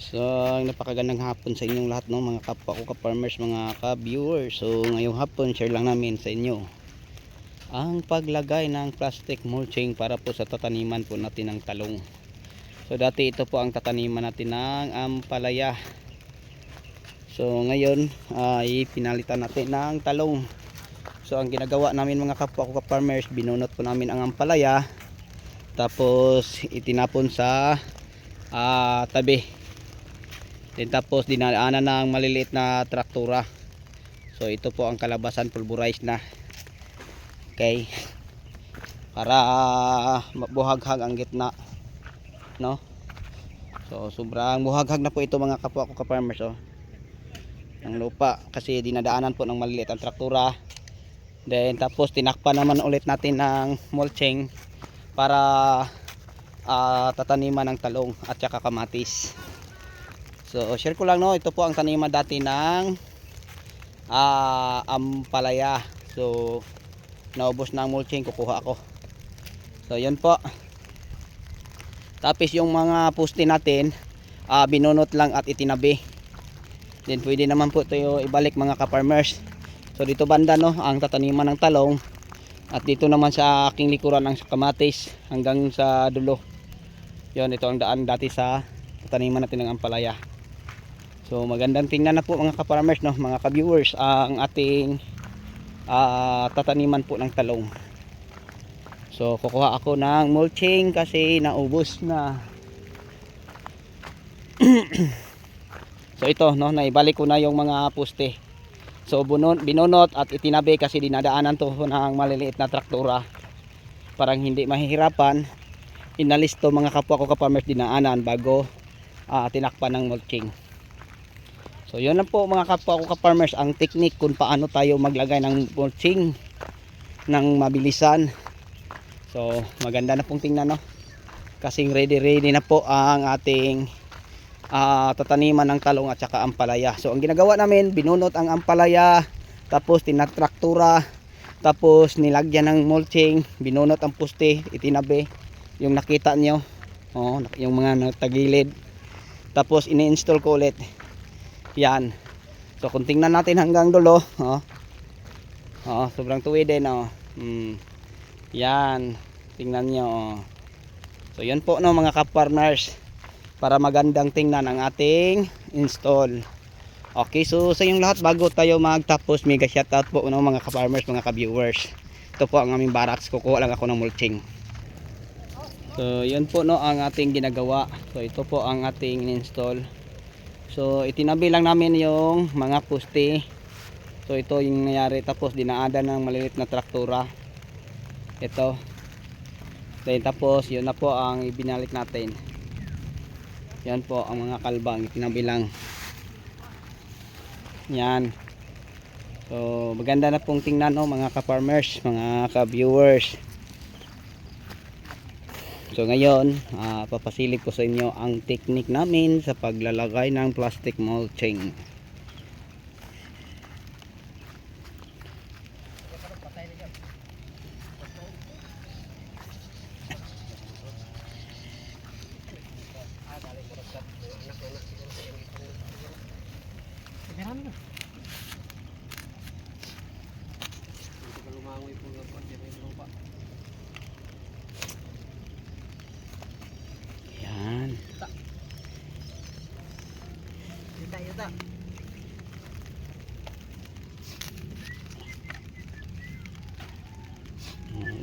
So, napakagandang hapon sa inyong lahat, no, mga kapwa ko ka-farmers, mga ka-viewers. So, ngayong hapon, share lang namin sa inyo ang paglagay ng plastic mulching para po sa tataniman po natin ng talong. So, dati ito po ang tataniman natin ng ampalaya. So, ngayon, ay pinalitan natin ng talong. So, ang ginagawa namin mga kapwa ko ka-farmers, binunot po namin ang ampalaya. Tapos, itinapon sa ah, tabi. Then tapos dinaanan ng maliliit na traktura. So ito po ang kalabasan pulverized na. Okay. Para ah, buhaghag ang gitna. No? So sobrang buhaghag na po ito mga kapwa ko ka-farmers oh. Ng lupa kasi dinadaanan po ng maliliit ang traktura. Then tapos tinakpan naman ulit natin ng mulching para ah, tataniman ng talong at saka kamatis. So, share ko lang no, ito po ang taniman dati ng ah, ampalaya. So, naubos na ang mulching, kukuha ako. So, yun po. Tapos yung mga puste natin, ah, binunot lang at itinabi. Then pwede naman po ito ibalik mga ka-farmers. So, dito banda no, ang tataniman ng talong. At dito naman sa aking likuran ang kamatis hanggang sa dulo. Yun, ito ang daan dati sa tataniman natin ng ampalaya. So magandang tingnan na po mga ka-farmers no, mga ka-viewers ang ating ah, tataniman po ng talong. So kukuha ako ng mulching kasi naubos na. so ito no, naibalik ko na yung mga poste. So bunot, binunot at itinabi kasi dinadaanan to ng maliliit na traktura. Parang hindi mahihirapan. Inalis to mga kapwa ko ka-farmers dinaanan bago ah, tinakpan ng mulching. So yun lang po mga kapwa ko ka-farmers ang technique kung paano tayo maglagay ng mulching ng mabilisan. So maganda na pong tingnan no. Kasing ready ready na po ang ating ah, tataniman ng talong at saka ampalaya. So ang ginagawa namin binunot ang ampalaya tapos tinatraktura tapos nilagyan ng mulching, binunot ang puste, itinabi yung nakita nyo oh, yung mga natagilid tapos ini-install ko ulit yan. So kung tingnan natin hanggang dulo, oh. Oh, sobrang tuwid din oh. Mm. Yan. Tingnan niyo oh. So yan po no mga ka-farmers para magandang tingnan ang ating install. Okay, so sa inyong lahat bago tayo magtapos, mega shoutout po no mga ka-farmers, mga ka-viewers. Ito po ang aming barracks, kukuha lang ako ng mulching. So, yan po no ang ating ginagawa. So, ito po ang ating install. So itinabi lang namin yung mga poste. So ito yung nangyari tapos dinaadan ng maliit na traktura. Ito. Then tapos yun na po ang ibinalik natin. Yan po ang mga kalbang itinabi lang. Yan. So maganda na pong tingnan no mga ka-farmers, mga ka-viewers. So ngayon, ah, papasilip ko sa inyo ang technique namin sa paglalagay ng plastic mulching. Yan.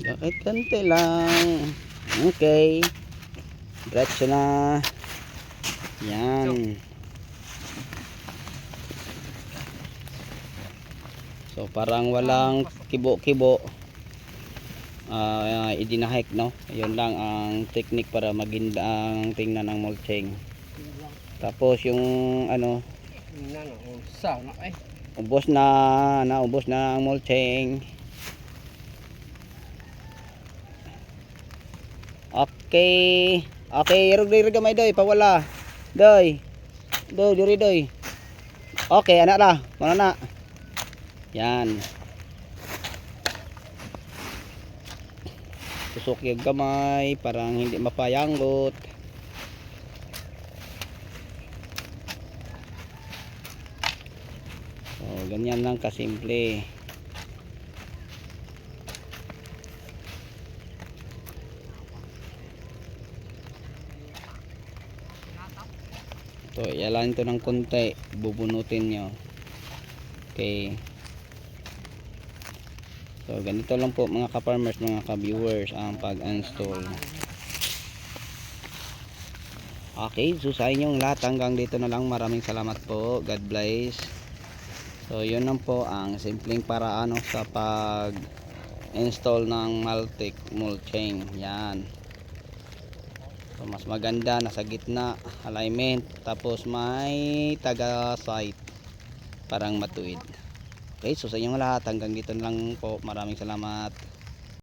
Bakit kante lang. Okay. Diretso na. Yan. So parang walang kibo-kibo. Ah, idinahik no. Ayun lang ang technique para maginda ang tingnan ng mulching. Tapos yung ano, Nano, sa na eh. ubos na, naubos na ang mulching. Okay. Okay, irog diri gamay doy, pawala. Doy. Doy, diri doy. Okay, anak lah. Mana na? Yan. Tusok yung gamay, parang hindi mapayanggot. So, ganyan lang kasimple. So, ialan ito ng konti. Bubunutin nyo. Okay. So, ganito lang po mga ka-farmers, mga ka-viewers ang pag-install. Okay, so sa inyong lahat hanggang dito na lang. Maraming salamat po. God bless. So, yun lang po ang simpleng paraan sa pag install ng Maltec mulching. Yan. So, mas maganda nasa gitna alignment tapos may taga site parang matuwid. Okay, so sa inyong lahat hanggang dito lang po. Maraming salamat.